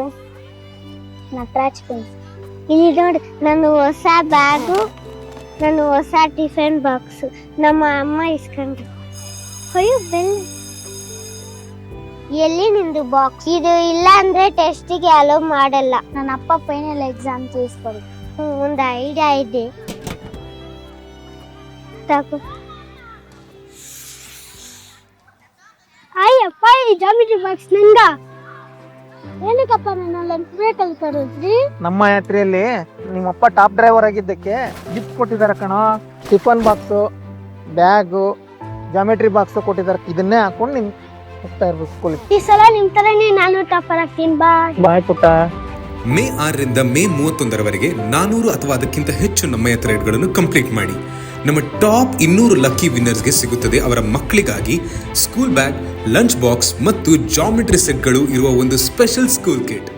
S Nataraj pencil ಇಲ್ಲಿ ನೋಡಿ ನನ್ನ ಹೊಸ ಬ್ಯಾಗು ನನ್ನ ಹೊಸ ಟಿಫಿನ್ ಬಾಕ್ಸು ನಮ್ಮ ಅಮ್ಮ ಇಸ್ಕೊಂಡ್ರು ಅಯ್ಯೋ ಬೆಲ್ ಎಲ್ಲಿ ನಿಂದು ಬಾಕ್ಸ್ ಇದು ಇಲ್ಲ ಅಂದ್ರೆ ಟೆಸ್ಟಿಗೆ ಅಲೋ ಮಾಡಲ್ಲ ನನ್ನ ಅಪ್ಪ ಫೈನಲ್ ಎಕ್ಸಾಮ್ ತಿಳಿಸ್ಕೊಡಿ ಒಂದು ಐಡಿಯಾ ಇದೆ ತಗೋ ಅಯ್ಯಪ್ಪ ಈ ಜಾಮಿಟ್ರಿ ಬಾಕ್ಸ್ ನಿಂದ ಏನಕ್ಕಪ್ಪ ನನ್ನ ವೆಹಿಕಲ್ ನಮ್ಮ ಯಾತ್ರೆಯಲ್ಲಿ ನಿಮ್ಮಪ್ಪ ಟಾಪ್ ಡ್ರೈವರ್ ಆಗಿದ್ದಕ್ಕೆ ಗಿಫ್ಟ್ ಕೊಟ್ಟಿದ್ದಾರೆ ಕಣೋ. Tiffin box bag geometry box ಕೊಟ್ಟಿದ್ದಾರೆ. ಇದನ್ನೇ ಹಾಕೊಂಡು ನಿಮ್ ಹೋಗ್ತಾ ಇರ್ಬೇಕು ಸ್ಕೂಲಿಗೆ ಈ ಸಲ ನಿಮ್ ತರನೇ ನಾನು ಟಾಪರ್ ಆಗ್ತೀನಿ ಬಾಯ್ ಬಾಯ್ ಪುಟ್ಟ. ಮೇ ಆರರಿಂದ ಮೇ ಮೂವತ್ತೊಂದರವರೆಗೆ ನಾನೂರು ಅಥವಾ ಅದಕ್ಕಿಂತ ಹೆಚ್ಚು ನಮ್ಮ ಯಾತ್ರೆಗಳನ್ನು ಕಂಪ್ಲೀಟ್ ಮಾಡಿ. ನಮ್ಮ ಟಾಪ್ ಇನ್ನೂರು ಲಕ್ಕಿ ವಿನ್ನರ್ಸ್ಗೆ ಸಿಗುತ್ತದೆ ಅವರ ಮಕ್ಕಳಿಗಾಗಿ ಸ್ಕೂಲ್ ಬ್ಯಾಗ್ ಲಂಚ್ ಬಾಕ್ಸ್ ಮತ್ತು ಜಾಮೆಟ್ರಿ ಸೆಟ್ಗಳು ಇರುವ ಒಂದು ಸ್ಪೆಷಲ್ ಸ್ಕೂಲ್ ಕಿಟ್